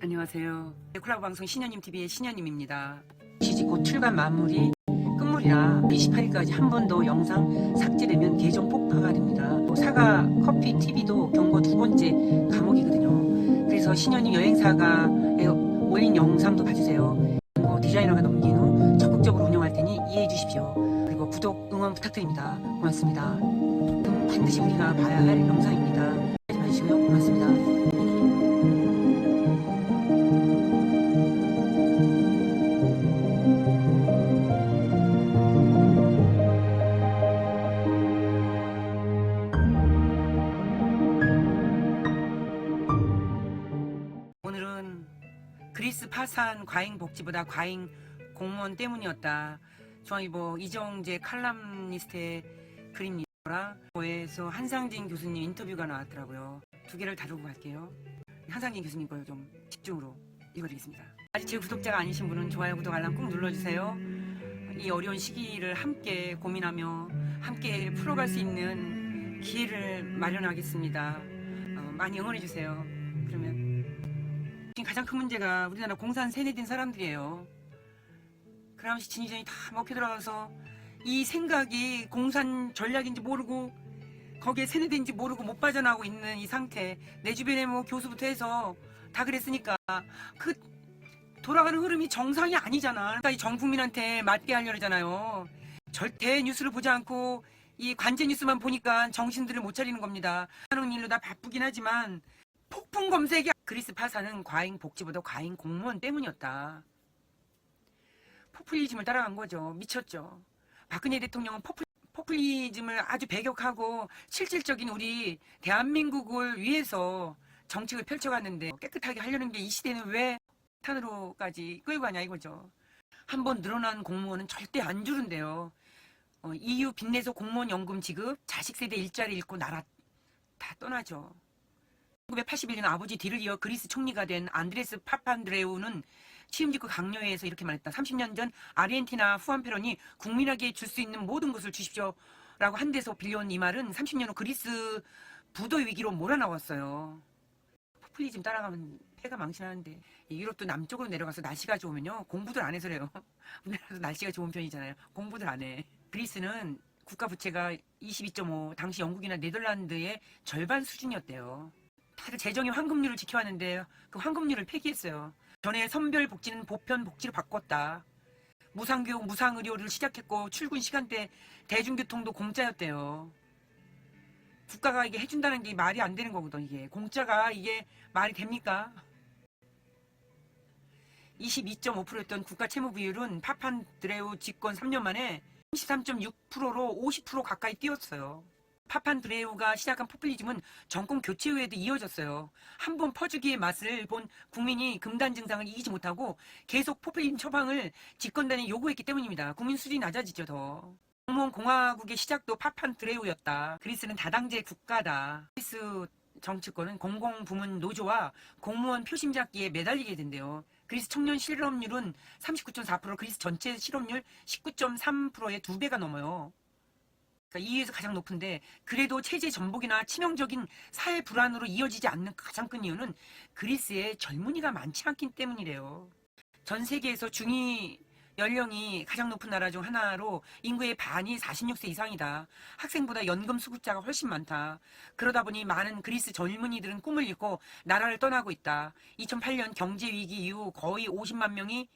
안녕하세요. 콜라보 방송 신현님 TV의 신현님입니다. 곧 출간 마무리 끝물이라 28일까지 한 번 더 영상 삭제되면 계정 폭파가 됩니다. 또 사과 커피 TV도 경고 두 번째 감옥이거든요. 그래서 신현님 여행사가에 올린 영상도 봐주세요. 뭐 디자이너가 넘긴 후 적극적으로 운영할 테니 이해해 주십시오. 그리고 구독 응원 부탁드립니다. 고맙습니다. 음, 반드시 우리가 봐야 할 영상입니다. 끝까지 봐주시고요. 고맙습니다. 오늘은 그리스 파산 과잉 복지보다 과잉 공무원 때문이었다. 중앙일보 이정재 칼럼니스트의 글입니다. 에서 한상진 교수님 인터뷰가 나왔더라고요. 두 개를 다루고 갈게요. 한상진 교수님 걸 좀 집중으로 읽어드리겠습니다. 아직 제 구독자가 아니신 분은 좋아요, 구독, 알람 꼭 눌러주세요. 이 어려운 시기를 함께 고민하며 함께 풀어갈 수 있는 기회를 마련하겠습니다. 어, 많이 응원해 주세요. 그러면 지금 가장 큰 문제가 우리나라 공산 세뇌된 사람들이에요. 그람시 진위전이 다 먹혀 들어가서 이 생각이 공산 전략인지 모르고 거기에 세뇌된지 모르고 못 빠져나오고 있는 이 상태. 내 주변에 뭐 교수부터 해서 다 그랬으니까 그 돌아가는 흐름이 정상이 아니잖아. 그러니까 이 정국민한테 맞게 하려잖아요. 절대 뉴스를 보지 않고 이 관제 뉴스만 보니까 정신들을 못 차리는 겁니다. 하는 일로 다 바쁘긴 하지만 폭풍 검색이 그리스 파산은 과잉 복지보다 과잉 공무원 때문이었다. 포퓰리즘을 따라간 거죠. 미쳤죠. 박근혜 대통령은 포퓰, 포퓰리즘을 아주 배격하고 실질적인 우리 대한민국을 위해서 정책을 펼쳐갔는데 깨끗하게 하려는 게 이 시대는 왜 탄으로까지 끌고 가냐 이거죠. 한 번 늘어난 공무원은 절대 안 줄은데요. 어, EU 빚내서 공무원 연금 지급, 자식 세대 일자리 잃고 나라 다 떠나죠. 1981년 아버지 뒤를 이어 그리스 총리가 된 안드레스 파판드레우는 취임직후 강요회에서 이렇게 말했다. 30년 전 아르헨티나 후안페론이 국민에게 줄 수 있는 모든 것을 주십시오. 라고 한 데서 빌려온 이 말은 30년 후 그리스 부도 위기로 몰아나왔어요. 포퓰리즘 따라가면 폐가 망신하는데 이 유럽도 남쪽으로 내려가서 날씨가 좋으면요 공부들 안 해서래요. 우리나라도 날씨가 좋은 편이잖아요. 공부들 안 해. 그리스는 국가 부채가 22.5 당시 영국이나 네덜란드의 절반 수준이었대요. 다들 재정의 황금률을 지켜왔는데 그 황금률을 폐기했어요. 전에 선별 복지는 보편 복지로 바꿨다. 무상교육, 무상의료를 시작했고 출근 시간대 대중교통도 공짜였대요. 국가가 이게 해준다는 게 말이 안 되는 거거든 이게 공짜가 이게 말이 됩니까? 22.5%였던 국가 채무 비율은 파판 드레우 집권 3년 만에 33.6%로 50% 가까이 뛰었어요. 파판 드레우가 시작한 포퓰리즘은 정권 교체 후에도 이어졌어요. 한 번 퍼주기의 맛을 본 국민이 금단 증상을 이기지 못하고 계속 포퓰리즘 처방을 집권단에 요구했기 때문입니다. 국민 수준이 낮아지죠 더. 공무원 공화국의 시작도 파판 드레우였다. 그리스는 다당제 국가다. 그리스 정치권은 공공부문 노조와 공무원 표심잡기에 매달리게 된대요. 그리스 청년 실업률은 39.4%, 그리스 전체 실업률 19.3%의 두 배가 넘어요. 그러니까 EU에서 가장 높은데 그래도 체제 전복이나 치명적인 사회 불안으로 이어지지 않는 가장 큰 이유는 그리스에 젊은이가 많지 않기 때문이래요. 전 세계에서 중위 연령이 가장 높은 나라 중 하나로 인구의 반이 46세 이상이다. 학생보다 연금 수급자가 훨씬 많다. 그러다 보니 많은 그리스 젊은이들은 꿈을 잃고 나라를 떠나고 있다. 2008년 경제 위기 이후 거의 50만 명이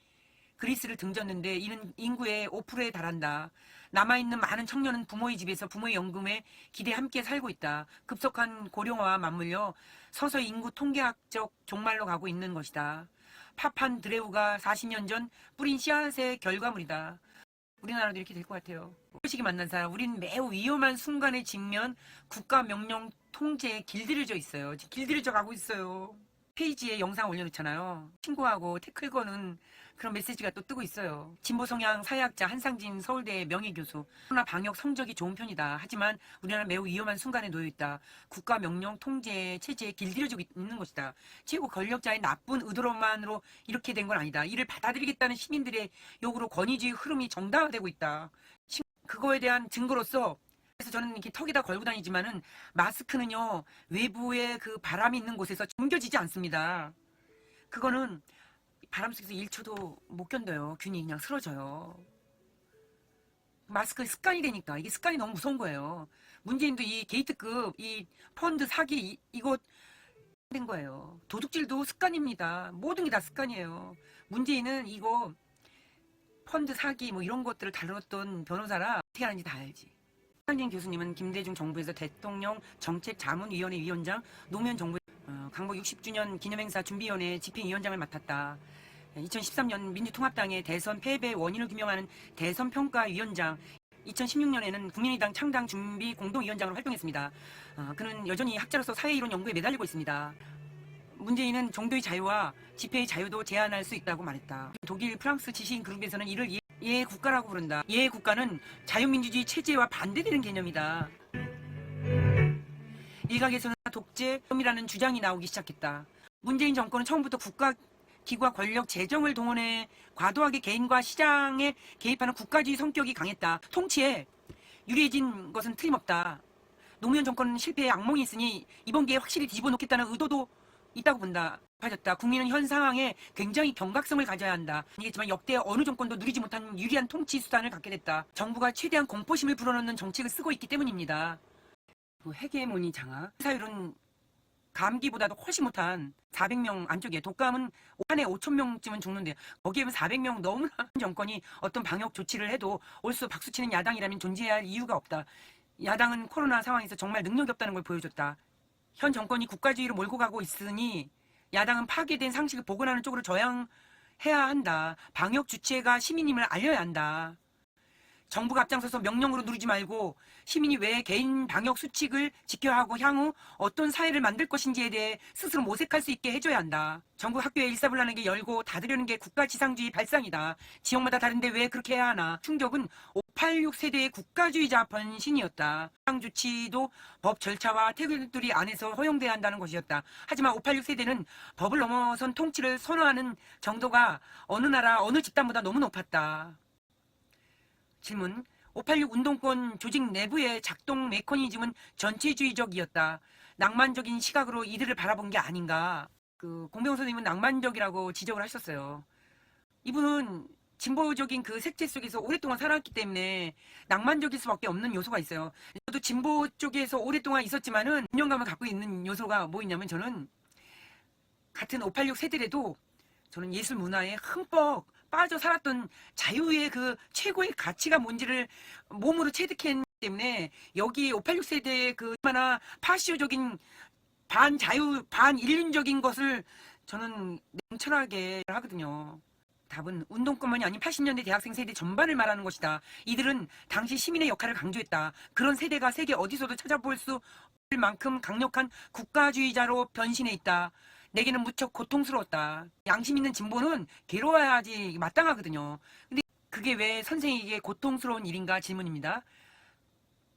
그리스를 등졌는데 이는 인구의 5%에 달한다. 남아있는 많은 청년은 부모의 집에서 부모의 연금에 기대 함께 살고 있다. 급속한 고령화와 맞물려 서서히 인구 통계학적 종말로 가고 있는 것이다. 파판 드레우가 40년 전 뿌린 씨앗의 결과물이다. 우리나라도 이렇게 될 것 같아요. 소식이 만난 사람, 우린 매우 위험한 순간에 직면 국가 명령 통제에 길들여져 있어요. 길들여져 가고 있어요. 페이지에 영상 올려놓잖아요. 친구하고 태클 거는 그런 메시지가 또 뜨고 있어요. 진보 성향 사회학자 한상진 서울대 명예교수. 코로나 방역 성적이 좋은 편이다. 하지만 우리나라 매우 위험한 순간에 놓여 있다. 국가 명령 통제 체제에 길들여지고 있는 것이다. 최고 권력자의 나쁜 의도로만으로 이렇게 된 건 아니다. 이를 받아들이겠다는 시민들의 요구로 권위주의 흐름이 정당화되고 있다. 시- 그거에 대한 증거로서 그래서 저는 이렇게 턱에다 걸고 다니지만은 마스크는요 외부에 그 바람이 있는 곳에서 숨겨지지 않습니다. 그거는 바람 속에서 1초도 못 견뎌요. 균이 그냥 쓰러져요. 마스크 습관이 되니까 이게 습관이 너무 무서운 거예요. 문재인도 이 게이트급 이 펀드 사기 이, 이거 된 거예요. 도둑질도 습관입니다. 모든 게 다 습관이에요. 문재인은 이거 펀드 사기 뭐 이런 것들을 다뤘던 변호사라 어떻게 하는지 다 알지. 한진 교수님은 김대중 정부에서 대통령 정책자문위원회 위원장, 노무현 정부 어, 강복 60주년 기념행사 준비위원회 집행위원장을 맡았다. 2013년 민주통합당의 대선 패배 원인을 규명하는 대선평가위원장, 2016년에는 국민의당 창당 준비 공동위원장으로 활동했습니다. 어, 그는 여전히 학자로서 사회이론 연구에 매달리고 있습니다. 문재인은 종교의 자유와 집회의 자유도 제한할 수 있다고 말했다. 독일, 프랑스 지식인 그룹에서는 이를 예, 예 국가라고 부른다. 예 국가는 자유민주주의 체제와 반대되는 개념이다. 일각에서는 독재이라는 주장이 나오기 시작했다. 문재인 정권은 처음부터 국가 기구와 권력 재정을 동원해 과도하게 개인과 시장에 개입하는 국가주의 성격이 강했다. 통치에 유리해진 것은 틀림없다. 노무현 정권은 실패의 악몽이 있으니 이번 기회에 확실히 뒤집어 놓겠다는 의도도 있다고 본다. 빠졌다. 국민은 현 상황에 굉장히 경각성을 가져야 한다. 아니겠지만 역대 어느 정권도 누리지 못한 유리한 통치 수단을 갖게 됐다. 정부가 최대한 공포심을 불어넣는 정책을 쓰고 있기 때문입니다. 그 헤게모니 장악. 사율은 감기보다도 훨씬 못한 400명 안쪽에 독감은 한해 5천 명쯤은 죽는데 거기에 400명 너무나 정권이 어떤 방역 조치를 해도 옳수 박수치는 야당이라면 존재해야 할 이유가 없다. 야당은 코로나 상황에서 정말 능력이 없다는 걸 보여줬다. 현 정권이 국가주의로 몰고 가고 있으니 야당은 파괴된 상식을 복원하는 쪽으로 저항해야 한다. 방역 주체가 시민임을 알려야 한다. 정부가 앞장서서 명령으로 누르지 말고 시민이 왜 개인 방역 수칙을 지켜야 하고 향후 어떤 사회를 만들 것인지에 대해 스스로 모색할 수 있게 해줘야 한다. 전국 학교에 일사불란하게 열고 닫으려는 게 국가 지상주의 발상이다. 지역마다 다른데 왜 그렇게 해야 하나. 충격은 586 세대의 국가주의자 번신이었다. 해당 조치도 법 절차와 태극들이 안에서 허용돼야 한다는 것이었다. 하지만 586 세대는 법을 넘어선 통치를 선호하는 정도가 어느 나라 어느 집단보다 너무 높았다. 질문. 586 운동권 조직 내부의 작동 메커니즘은 전체주의적이었다. 낭만적인 시각으로 이들을 바라본 게 아닌가. 그 공병 선생님은 낭만적이라고 지적을 하셨어요. 이분은 진보적인 그 색채 속에서 오랫동안 살았기 때문에 낭만적일 수밖에 없는 요소가 있어요. 저도 진보 쪽에서 오랫동안 있었지만은 운영감을 갖고 있는 요소가 뭐 있냐면 저는 같은 586 세대라도 저는 예술 문화에 흠뻑 빠져 살았던 자유의 그 최고의 가치가 뭔지를 몸으로 체득했기 때문에 여기 586 세대의 그 얼마나 파시오적인 반자유, 반인륜적인 것을 저는 냉철하게 하거든요. 답은 운동권만이 아닌 80년대 대학생 세대 전반을 말하는 것이다. 이들은 당시 시민의 역할을 강조했다. 그런 세대가 세계 어디서도 찾아볼 수 없을 만큼 강력한 국가주의자로 변신해 있다. 내게는 무척 고통스러웠다. 양심 있는 진보는 괴로워야지 마땅하거든요. 근데 그게 왜 선생에게 고통스러운 일인가 질문입니다.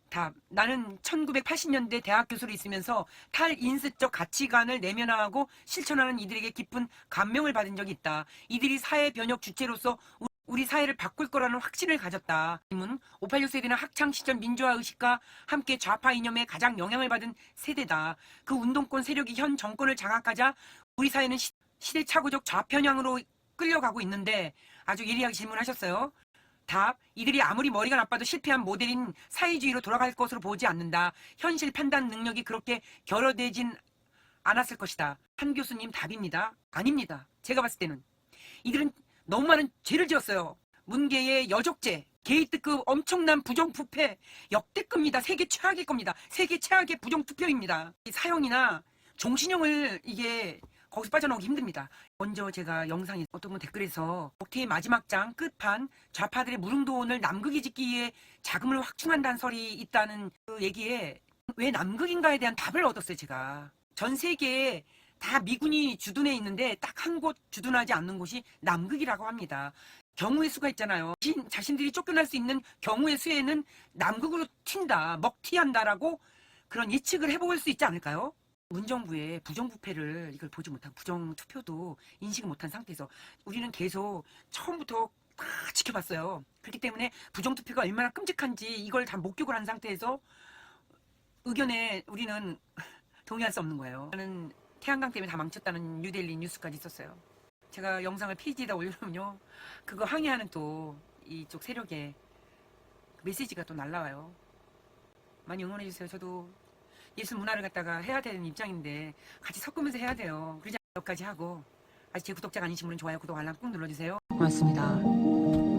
답. 나는 1980년대 대학 교수로 있으면서 탈인습적 가치관을 내면화하고 실천하는 이들에게 깊은 감명을 받은 적이 있다. 이들이 사회 변혁 주체로서 우- 우리 사회를 바꿀 거라는 확신을 가졌다. 질문. 586 세대는 학창 시절 민주화 의식과 함께 좌파 이념에 가장 영향을 받은 세대다. 그 운동권 세력이 현 정권을 장악하자 우리 사회는 시, 시대착오적 좌편향으로 끌려가고 있는데 아주 예리하게 질문하셨어요. 답. 이들이 아무리 머리가 나빠도 실패한 모델인 사회주의로 돌아갈 것으로 보지 않는다. 현실 판단 능력이 그렇게 결여되진 않았을 것이다. 한 교수님 답입니다. 아닙니다. 제가 봤을 때는. 이들은 너무 많은 죄를 지었어요. 문계의 여적죄, 게이트급 엄청난 부정부패, 역대급입니다. 세계 최악일 겁니다. 세계 최악의 부정투표입니다. 이 사형이나 종신형을 이게 거기서 빠져나오기 힘듭니다. 먼저 제가 영상에 어떤 분 댓글에서 억태의 마지막 장 끝판 좌파들의 무릉도원을 남극이 짓기 위해 자금을 확충한다는 설이 있다는 그 얘기에 왜 남극인가에 대한 답을 얻었어요 제가 전 세계에 다 미군이 주둔해 있는데 딱 한 곳 주둔하지 않는 곳이 남극이라고 합니다. 경우의 수가 있잖아요. 자신, 자신들이 쫓겨날 수 있는 경우의 수에는 남극으로 튄다, 먹튀한다라고 그런 예측을 해볼 수 있지 않을까요? 문정부의 부정부패를 이걸 보지 못한 부정투표도 인식을 못한 상태에서 우리는 계속 처음부터 다 지켜봤어요. 그렇기 때문에 부정투표가 얼마나 끔찍한지 이걸 다 목격을 한 상태에서 의견에 우리는 동의할 수 없는 거예요. 저는 태양광 때문에 다 망쳤다는 뉴델리 뉴스까지 있었어요. 제가 영상을 페이지에다 올려놓으면요. 그거 항의하는 또 이쪽 세력의 메시지가 또 날라와요. 많이 응원해주세요. 저도 예술 문화를 갖다가 해야 되는 입장인데 같이 섞으면서 해야 돼요. 그러지 않까지 하고 아직 제 구독자가 아니신 분은 좋아요, 구독, 알람 꾹 눌러주세요. 고맙습니다.